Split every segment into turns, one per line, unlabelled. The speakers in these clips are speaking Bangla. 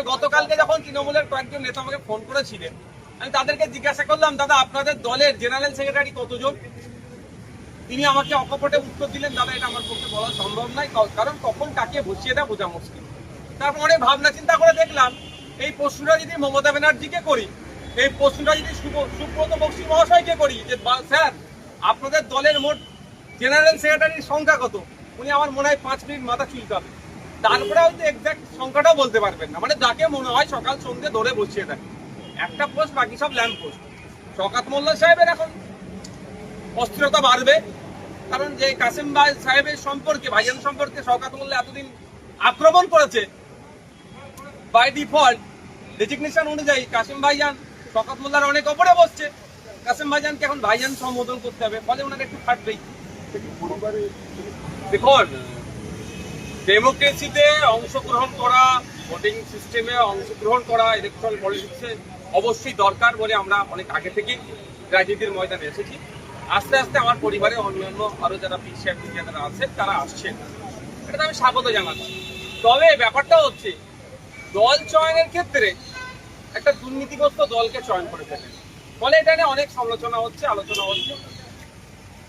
তবে গতকালকে যখন তৃণমূলের কয়েকজন নেতা আমাকে ফোন করেছিলেন, আমি তাদেরকে জিজ্ঞাসা করলাম, দাদা, আপনাদের দলের জেনারেল সেক্রেটারি কতজন? তিনি আমাকে অকপটে উত্তর দিলেন, দাদা, এটা আমার পক্ষে বলা সম্ভব নয় কারণ কখন কাকে বসিয়ে দেয় বোঝা মুশকিল। তারপরে ভাবনা চিন্তা করে দেখলাম, এই প্রশ্নটা যদি মমতা ব্যানার্জিকে করি, এই প্রশ্নটা যদি সুব- সুব্রত বক্সি মহাশয়কে করি, যে স্যার, আপনাদের দলের মোট জেনারেল সেক্রেটারির সংখ্যা কত? উনি আমার মনে হয় পাঁচ মিনিট মাথা চুলকাবে। তারপরে হয়তো এক্সাক্ট সংখ্যাটাও বলতে পারবেন না। মানে যাকে মনে হয় সকাল সন্ধ্যে ধরে বসিয়ে দেয়। একটা পোস্ট বাকি সব ল্যাম্প পোস্ট শকাত মোল্লা সাহেবের এখন অস্থিরতা বাড়বে। কারণ যে কাসিম ভাই সাহেবের সম্পর্কে, ভাইজান সম্পর্কে শওকাত মোল্লা এতদিন আক্রমণ করেছে বাই ডিফল্ট ডেজিগনেশন অনুযায়ী কাসিম ভাইজান, শওকাত মোল্লার অনেক ওপরে বসছে। কাসিম ভাইজানকে এখন ভাইজান সম্বোধন করতে হবে। ফলে ওনার একটু ফাটবেই দেখুন ডেমোক্রেসিতে অংশগ্রহণ করা, ভোটিং সিস্টেমে অংশগ্রহণ করা ইলেকট্রাল পলিটিক্সে অবশ্যই দরকার বলে আমরা অনেক আগে থেকেই রাজনীতির ময়দানে এসেছি। আস্তে আস্তে আমার পরিবারে অন্যান্য আরও যারা পিছিয়ে যারা আছে তারা আসছেন। এটা আমি স্বাগত জানাচ্ছি। তবে ব্যাপারটা হচ্ছে, দল চয়নের ক্ষেত্রে একটা দুর্নীতিগ্রস্ত দলকে চয়ন করে ফেলেন ফলে এটা নিয়ে অনেক সমালোচনা হচ্ছে, আলোচনা হচ্ছে,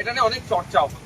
এটা নিয়ে অনেক চর্চাও হচ্ছে।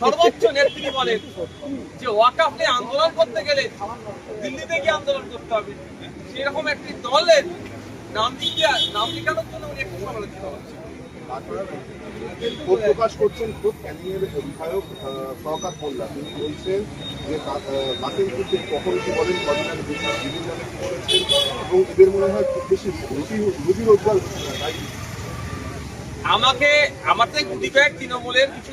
সর্বোচ্চ নেত্রী বলেন যে ওয়াকাফ নিয়ে আন্দোলন করতে গেলে দিল্লিতে গিয়ে আন্দোলন করতে হবে। সেরকম একটি দলের নাম লিখিয়া নাম লেখানোর জন্য উনি একটু সমালোচিত হচ্ছে
ক্ষোভ প্রকাশ করছেন খুব ক্যানিংয়ের বিধায়ক সরকার মোল্লা। তিনি বলছেন যে কুদ্দিন কখন কি বলেন বিভিন্ন কি বলেছেন এবং এদের মনে হয় খুব বেশি রুটি রুটি রোজগার তাই
আমাকে আমাদের গুটি কয়েক তৃণমূলের কিছু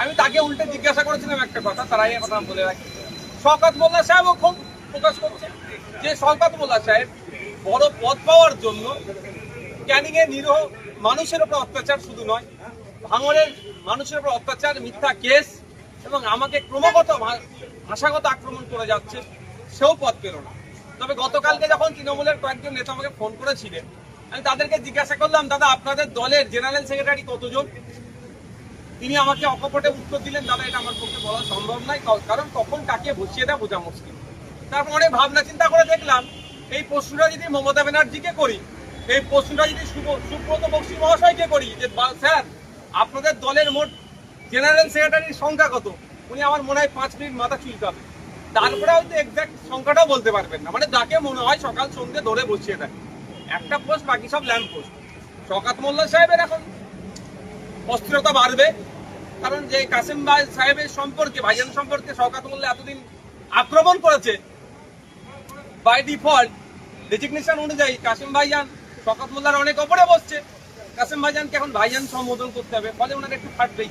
আমি তাকে উল্টে জিজ্ঞাসা করেছিলাম একটা কথা, তারাই কথা বলে রাখি। শওকত মোল্লা সাহেবও খুব প্রকাশ করছে। যে শওকত মোল্লা সাহেব বড় পদ পাওয়ার জন্য ক্যানিং এ নিরহ মানুষের উপর অত্যাচার শুধু নয় ভাঙড়ের মানুষের উপর অত্যাচার, মিথ্যা কেস এবং আমাকে ক্রমাগত ভাষাগত আক্রমণ করে যাচ্ছে, সেও পদ পেল না। তবে গতকালকে যখন তৃণমূলের কয়েকজন নেতা আমাকে ফোন করেছিলেন, আমি তাদেরকে জিজ্ঞাসা করলাম, দাদা, আপনাদের দলের জেনারেল সেক্রেটারি কতজন? তিনি আমাকে অকপটে উত্তর দিলেন, দাদা, এটা আমার পক্ষে বলা সম্ভব নয় কারণ কখন কাকে বসিয়ে দেয় বোঝা মুশকিল। তারপরে ভাবনা চিন্তা করে দেখলাম, এই প্রশ্নটা যদি মমতা ব্যানার্জিকে করি, এই প্রশ্নটা যদি সুব- সুব্রত বক্সি মহাশয়কে করি, যে স্যার, আপনাদের দলের মোট জেনারেল সেক্রেটারির সংখ্যা কত? উনি আমার মনে হয় পাঁচ মিনিট মাথা চুলকাবে। তারপরে হয়তো এক্সাক্ট সংখ্যাটাও বলতে পারবেন না। মানে যাকে মনে হয় সকাল সন্ধ্যে ধরে বসিয়ে দেয়। একটা পোস্ট বাকি সব ল্যাম্প পোস্ট শকাত মোল্লা সাহেবের এখন অস্থিরতা বাড়বে। কারণ যে কাসিম ভাই সাহেবের সম্পর্কে, ভাইজান সম্পর্কে শওকাত মোল্লা এতদিন আক্রমণ করেছে বাই ডিফল্ট ডেজিগনেশন অনুযায়ী কাসিম ভাইজান, শওকাত মোল্লার অনেক ওপরে বসছে। কাসিম ভাইজানকে এখন ভাইজান সম্বোধন করতে হবে, ফলে ওনার একটু ফাটবেই